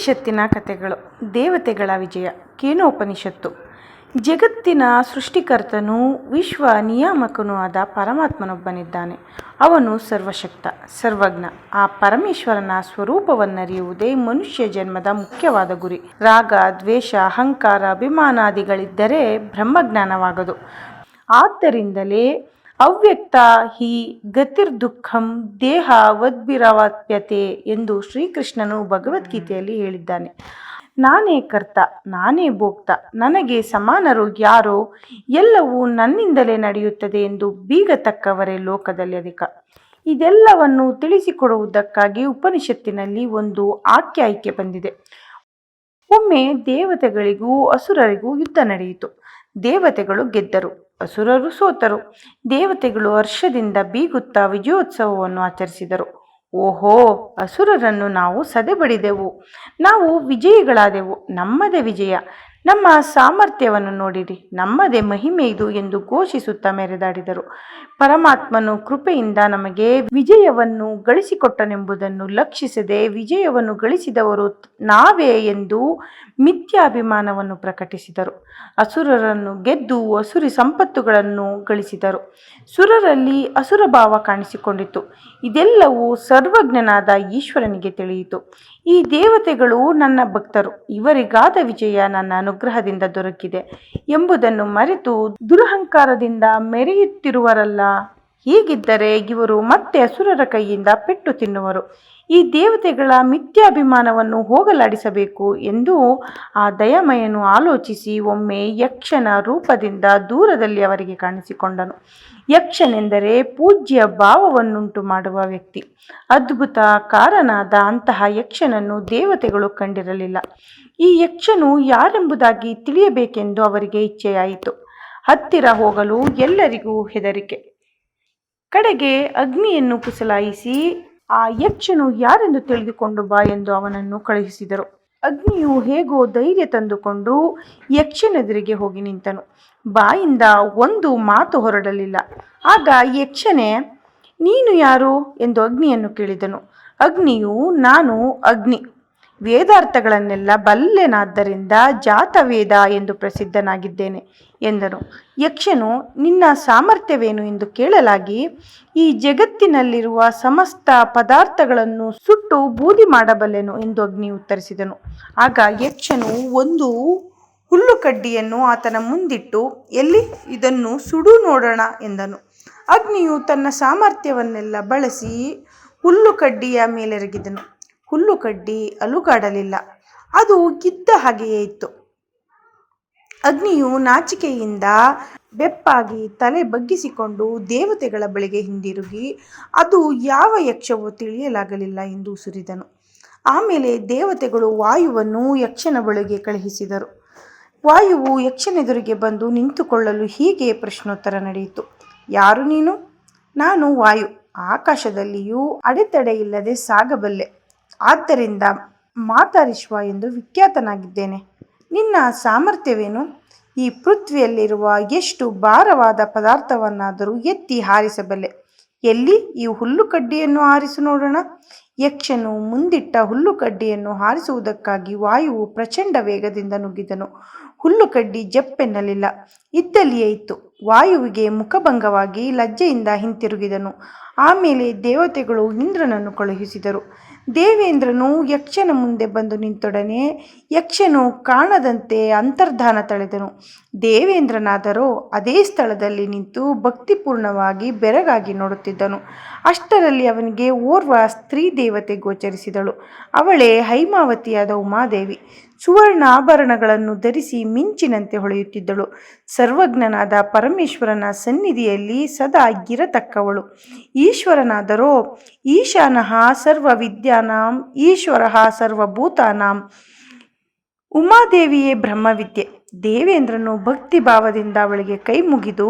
ಉಪನಿಷತ್ತಿನ ಕಥೆಗಳು. ದೇವತೆಗಳ ವಿಜಯ. ಕೇನೋಪನಿಷತ್ತು ಜಗತ್ತಿನ ಸೃಷ್ಟಿಕರ್ತನೂ ವಿಶ್ವ ನಿಯಾಮಕನೂ ಆದ ಪರಮಾತ್ಮನೊಬ್ಬನಿದ್ದಾನೆ. ಅವನು ಸರ್ವಶಕ್ತ, ಸರ್ವಜ್ಞ. ಆ ಪರಮೇಶ್ವರನ ಸ್ವರೂಪವನ್ನರಿಯುವುದೇ ಮನುಷ್ಯ ಜನ್ಮದ ಮುಖ್ಯವಾದ ಗುರಿ. ರಾಗ, ದ್ವೇಷ, ಅಹಂಕಾರ, ಅಭಿಮಾನಾದಿಗಳಿದ್ದರೆ ಬ್ರಹ್ಮಜ್ಞಾನವಾಗದು. ಆದ್ದರಿಂದಲೇ ಅವ್ಯಕ್ತ ಹಿ ಗತಿರ್ದುಃಖಂ ದೇಹ ವದ್ಭಿರವಾಪ್ಯತೆ ಎಂದು ಶ್ರೀಕೃಷ್ಣನು ಭಗವದ್ಗೀತೆಯಲ್ಲಿ ಹೇಳಿದ್ದಾನೆ. ನಾನೇ ಕರ್ತ, ನಾನೇ ಭೋಕ್ತ, ನನಗೆ ಸಮಾನರು ಯಾರೋ ಎಲ್ಲವೂ ನನ್ನಿಂದಲೇ ನಡೆಯುತ್ತದೆ ಎಂದು ಬೀಗ ತಕ್ಕವರೇ ಲೋಕದಲ್ಲಿ ಅಧಿಕ. ಇದೆಲ್ಲವನ್ನು ತಿಳಿಸಿಕೊಡುವುದಕ್ಕಾಗಿ ಉಪನಿಷತ್ತಿನಲ್ಲಿ ಒಂದು ಆಖ್ಯಾಯಿಕೆ ಬಂದಿದೆ. ಒಮ್ಮೆ ದೇವತೆಗಳಿಗೂ, ಅಸುರರಿಗೂ ಯುದ್ಧ ನಡೆಯಿತು. ದೇವತೆಗಳು ಗೆದ್ದರು. ಅಸುರರು ಸೋತರು. ದೇವತೆಗಳು ಹರ್ಷದಿಂದ ಬೀಗುತ್ತಾ ವಿಜಯೋತ್ಸವವನ್ನು ಆಚರಿಸಿದರು. ಓಹೋ, ಅಸುರರನ್ನು ನಾವು ಸದೆಬಡಿದೆವು. ನಾವು ವಿಜಯಿಗಳಾದೆವು. ನಮ್ಮದೇ ವಿಜಯ. ನಮ್ಮ ಸಾಮರ್ಥ್ಯವನ್ನು ನೋಡಿರಿ, ನಮ್ಮದೇ ಮಹಿಮೆ ಇದು ಎಂದು ಘೋಷಿಸುತ್ತಾ ಮೆರೆದಾಡಿದರು. ಪರಮಾತ್ಮನು ಕೃಪೆಯಿಂದ ನಮಗೆ ವಿಜಯವನ್ನು ಗಳಿಸಿಕೊಟ್ಟನೆಂಬುದನ್ನು ಲಕ್ಷಿಸದೆ ವಿಜಯವನ್ನು ಗಳಿಸಿದವರು ನಾವೇ ಎಂದು ಮಿಥ್ಯಾಭಿಮಾನವನ್ನು ಪ್ರಕಟಿಸಿದರು. ಅಸುರರನ್ನು ಗೆದ್ದು ಅಸುರಿ ಸಂಪತ್ತುಗಳನ್ನು ಗಳಿಸಿದರು. ಸುರರಲ್ಲಿ ಅಸುರ ಭಾವ ಕಾಣಿಸಿಕೊಂಡಿತು. ಇದೆಲ್ಲವೂ ಸರ್ವಜ್ಞನಾದ ಈಶ್ವರನಿಗೆ ತಿಳಿಯಿತು. ಈ ದೇವತೆಗಳು ನನ್ನ ಭಕ್ತರು. ಇವರಿಗಾದ ವಿಜಯ ನನ್ನ ಅನುಗ್ರಹದಿಂದ ದೊರಕಿದೆ ಎಂಬುದನ್ನು ಮರೆತು ದುರಹಂಕಾರದಿಂದ ಮೆರೆಯುತ್ತಿರುವರಲ್ಲ. ಹೀಗಿದ್ದರೆ ಇವರು ಮತ್ತೆ ಅಸುರರ ಕೈಯಿಂದ ಪೆಟ್ಟು ತಿನ್ನುವರು. ಈ ದೇವತೆಗಳ ಮಿಥ್ಯಾಭಿಮಾನವನ್ನು ಹೋಗಲಾಡಿಸಬೇಕು ಎಂದು ಆ ದಯಮಯನು ಆಲೋಚಿಸಿ ಒಮ್ಮೆ ಯಕ್ಷನ ರೂಪದಿಂದ ದೂರದಲ್ಲಿ ಅವರಿಗೆ ಕಾಣಿಸಿಕೊಂಡನು. ಯಕ್ಷನೆಂದರೆ ಪೂಜ್ಯ ಭಾವವನ್ನುಂಟು ಮಾಡುವ ವ್ಯಕ್ತಿ. ಅದ್ಭುತ ಕಾರನಾದ ಅಂತಹ ಯಕ್ಷನನ್ನು ದೇವತೆಗಳು ಕಂಡಿರಲಿಲ್ಲ. ಈ ಯಕ್ಷನು ಯಾರೆಂಬುದಾಗಿ ತಿಳಿಯಬೇಕೆಂದು ಅವರಿಗೆ ಇಚ್ಛೆಯಾಯಿತು. ಹತ್ತಿರ ಹೋಗಲು ಎಲ್ಲರಿಗೂ ಹೆದರಿಕೆ. ಕಡೆಗೆ ಅಗ್ನಿಯನ್ನು ಕುಸಲಾಯಿಸಿ ಆ ಯಕ್ಷನು ಯಾರೆಂದು ತಿಳಿದುಕೊಂಡು ಬಾ ಎಂದು ಅವನನ್ನು ಕಳುಹಿಸಿದರು. ಅಗ್ನಿಯು ಹೇಗೋ ಧೈರ್ಯ ತಂದುಕೊಂಡು ಯಕ್ಷನೆದುರಿಗೆ ಹೋಗಿ ನಿಂತನು. ಬಾಯಿಂದ ಒಂದು ಮಾತು ಹೊರಡಲಿಲ್ಲ. ಆಗ ಯಕ್ಷನೇ, ನೀನು ಯಾರು? ಎಂದು ಅಗ್ನಿಯನ್ನು ಕೇಳಿದನು. ಅಗ್ನಿಯು, ನಾನು ಅಗ್ನಿ. ವೇದಾರ್ಥಗಳನ್ನೆಲ್ಲ ಬಲ್ಲೆನಾದ್ದರಿಂದ ಜಾತವೇದ ಎಂದು ಪ್ರಸಿದ್ಧನಾಗಿದ್ದೇನೆ ಎಂದನು. ಯಕ್ಷನು, ನಿನ್ನ ಸಾಮರ್ಥ್ಯವೇನು ಎಂದು ಕೇಳಲಾಗಿ, ಈ ಜಗತ್ತಿನಲ್ಲಿರುವ ಸಮಸ್ತ ಪದಾರ್ಥಗಳನ್ನು ಸುಟ್ಟು ಬೂದಿ ಮಾಡಬಲ್ಲೆನು ಎಂದು ಅಗ್ನಿ ಉತ್ತರಿಸಿದನು. ಆಗ ಯಕ್ಷನು ಒಂದು ಹುಲ್ಲು ಕಡ್ಡಿಯನ್ನು ಆತನ ಮುಂದಿಟ್ಟು, ಎಲ್ಲಿ? ಇದನ್ನು ಸುಡು ನೋಡೋಣ ಎಂದನು. ಅಗ್ನಿಯು ತನ್ನ ಸಾಮರ್ಥ್ಯವನ್ನೆಲ್ಲ ಬಳಸಿ ಹುಲ್ಲು ಕಡ್ಡಿಯ ಮೇಲೆರಗಿದನು. ಹುಲ್ಲು ಕಡ್ಡಿ ಅಲುಗಾಡಲಿಲ್ಲ. ಅದು ಇದ್ದ ಹಾಗೆಯೇ ಇತ್ತು. ಅಗ್ನಿಯು ನಾಚಿಕೆಯಿಂದ ಬೆಪ್ಪಾಗಿ ತಲೆ ಬಗ್ಗಿಸಿಕೊಂಡು ದೇವತೆಗಳ ಬಳಿಗೆ ಹಿಂದಿರುಗಿ, ಅದು ಯಾವ ಯಕ್ಷವೋ ತಿಳಿಯಲಾಗಲಿಲ್ಲ ಎಂದು ಸುರಿದನು. ಆಮೇಲೆ ದೇವತೆಗಳು ವಾಯುವನ್ನು ಯಕ್ಷನ ಬಳಿಗೆ ಕಳುಹಿಸಿದರು. ವಾಯುವು ಯಕ್ಷನೆದುರಿಗೆ ಬಂದು ನಿಂತುಕೊಳ್ಳಲು ಹೀಗೆ ಪ್ರಶ್ನೋತ್ತರ ನಡೆಯಿತು. ಯಾರು ನೀನು? ನಾನು ವಾಯು. ಆಕಾಶದಲ್ಲಿಯೂ ಅಡೆತಡೆ ಇಲ್ಲದೆ ಸಾಗಬಲ್ಲೆ. ಆದ್ದರಿಂದ ಮಾತಾರಿಶ್ವ ಎಂದು ವಿಖ್ಯಾತನಾಗಿದ್ದೇನೆ. ನಿನ್ನ ಸಾಮರ್ಥ್ಯವೇನು? ಈ ಪೃಥ್ವಿಯಲ್ಲಿರುವ ಎಷ್ಟು ಭಾರವಾದ ಪದಾರ್ಥವನ್ನಾದರೂ ಎತ್ತಿ ಹಾರಿಸಬಲ್ಲೆ. ಎಲ್ಲಿ ಈ ಹುಲ್ಲು ಕಡ್ಡಿಯನ್ನು ಹಾರಿಸು ನೋಡೋಣ. ಯಕ್ಷನು ಮುಂದಿಟ್ಟ ಹುಲ್ಲು ಕಡ್ಡಿಯನ್ನು ಹಾರಿಸುವುದಕ್ಕಾಗಿ ವಾಯುವು ಪ್ರಚಂಡ ವೇಗದಿಂದ ನುಗ್ಗಿದನು. ಹುಲ್ಲು ಕಡ್ಡಿ ಜಪ್ಪೆನ್ನಲಿಲ್ಲ ಇದ್ದಲ್ಲಿಯೇ ಇತ್ತು. ವಾಯುವಿಗೆ ಮುಖಭಂಗವಾಗಿ ಲಜ್ಜೆಯಿಂದ ಹಿಂತಿರುಗಿದನು. ಆಮೇಲೆ ದೇವತೆಗಳು ಇಂದ್ರನನ್ನು ಕಳುಹಿಸಿದರು. ದೇವೇಂದ್ರನು ಯಕ್ಷನ ಮುಂದೆ ಬಂದು ನಿಂತೊಡನೆ ಯಕ್ಷನು ಕಾಣದಂತೆ ಅಂತರ್ಧಾನ ತಳೆದನು. ದೇವೇಂದ್ರನಾದರೋ ಅದೇ ಸ್ಥಳದಲ್ಲಿ ನಿಂತು ಭಕ್ತಿಪೂರ್ಣವಾಗಿ ಬೆರಗಾಗಿ ನೋಡುತ್ತಿದ್ದನು. ಅಷ್ಟರಲ್ಲಿ ಅವನಿಗೆ ಓರ್ವ ಸ್ತ್ರೀ ದೇವತೆ ಗೋಚರಿಸಿದಳು. ಅವಳೇ ಹೈಮಾವತಿಯಾದ ಉಮಾದೇವಿ. ಸುವರ್ಣ ಆಭರಣಗಳನ್ನು ಧರಿಸಿ ಮಿಂಚಿನಂತೆ ಹೊಳೆಯುತ್ತಿದ್ದಳು. ಸರ್ವಜ್ಞನಾದ ಪರಮೇಶ್ವರನ ಸನ್ನಿಧಿಯಲ್ಲಿ ಸದಾ ಗಿರತಕ್ಕವಳು ಈಶ್ವರನಾದರೋ, ಈಶಾನಃ ಸರ್ವ ವಿದ್ಯಾನಾಂ ಈಶ್ವರ ಸರ್ವಭೂತಾನಾಂ. ಉಮಾದೇವಿಯೇ ಬ್ರಹ್ಮವಿದ್ಯೆ. ದೇವೇಂದ್ರನು ಭಕ್ತಿ ಭಾವದಿಂದ ಅವಳಿಗೆ ಕೈ ಮುಗಿದು,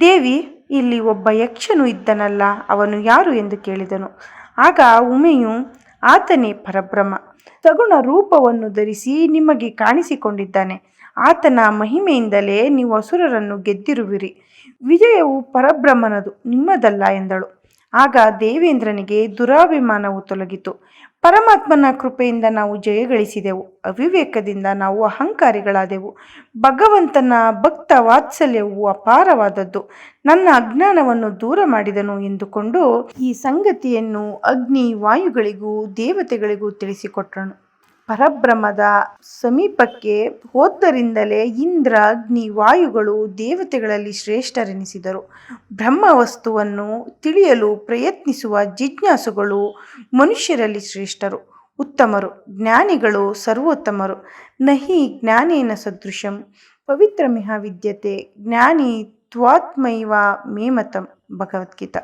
ದೇವಿ, ಇಲ್ಲಿ ಒಬ್ಬ ಯಕ್ಷನು ಇದ್ದನಲ್ಲ, ಅವನು ಯಾರು? ಎಂದು ಕೇಳಿದನು. ಆಗ ಉಮೆಯು, ಆತನೇ ಪರಬ್ರಹ್ಮ. ಸಗುಣ ರೂಪವನ್ನು ಧರಿಸಿ ನಿಮಗೆ ಕಾಣಿಸಿಕೊಂಡಿದ್ದಾನೆ. ಆತನ ಮಹಿಮೆಯಿಂದಲೇ ನೀವು ಅಸುರರನ್ನು ಗೆದ್ದಿರುವಿರಿ. ವಿಜಯವು ಪರಬ್ರಹ್ಮನದು, ನಿಮ್ಮದಲ್ಲ ಎಂದಳು. ಆಗ ದೇವೇಂದ್ರನಿಗೆ ದುರಾಭಿಮಾನವು ತೊಲಗಿತು. ಪರಮಾತ್ಮನ ಕೃಪೆಯಿಂದ ನಾವು ಜಯಗಳಿಸಿದೆವು ಅವಿವೇಕದಿಂದ ನಾವು ಅಹಂಕಾರಿಗಳಾದೆವು. ಭಗವಂತನ ಭಕ್ತ ವಾತ್ಸಲ್ಯವು ಅಪಾರವಾದದ್ದು. ನನ್ನ ಅಜ್ಞಾನವನ್ನು ದೂರ ಮಾಡಿದನು ಎಂದುಕೊಂಡು ಈ ಸಂಗತಿಯನ್ನು ಅಗ್ನಿ ವಾಯುಗಳಿಗೂ ದೇವತೆಗಳಿಗೂ ತಿಳಿಸಿಕೊಟ್ಟನು. ಪರಬ್ರಹ್ಮದ ಸಮೀಪಕ್ಕೆ ಹೋದ್ದರಿಂದಲೇ ಇಂದ್ರ ಅಗ್ನಿ ವಾಯುಗಳು ದೇವತೆಗಳಲ್ಲಿ ಶ್ರೇಷ್ಠರೆನಿಸಿದರು. ಬ್ರಹ್ಮ ವಸ್ತುವನ್ನು ತಿಳಿಯಲು ಪ್ರಯತ್ನಿಸುವ ಜಿಜ್ಞಾಸುಗಳು ಮನುಷ್ಯರಲ್ಲಿ ಶ್ರೇಷ್ಠರು. ಉತ್ತಮರು. ಜ್ಞಾನಿಗಳು ಸರ್ವೋತ್ತಮರು. ನಹಿ ಜ್ಞಾನೇನ ಸದೃಶಂ. ಪವಿತ್ರ ವಿದ್ಯತೆ ಜ್ಞಾನಿ ತ್ವಾತ್ಮೈವ ಮೇಮತಂ ಭಗವದ್ಗೀತಾ.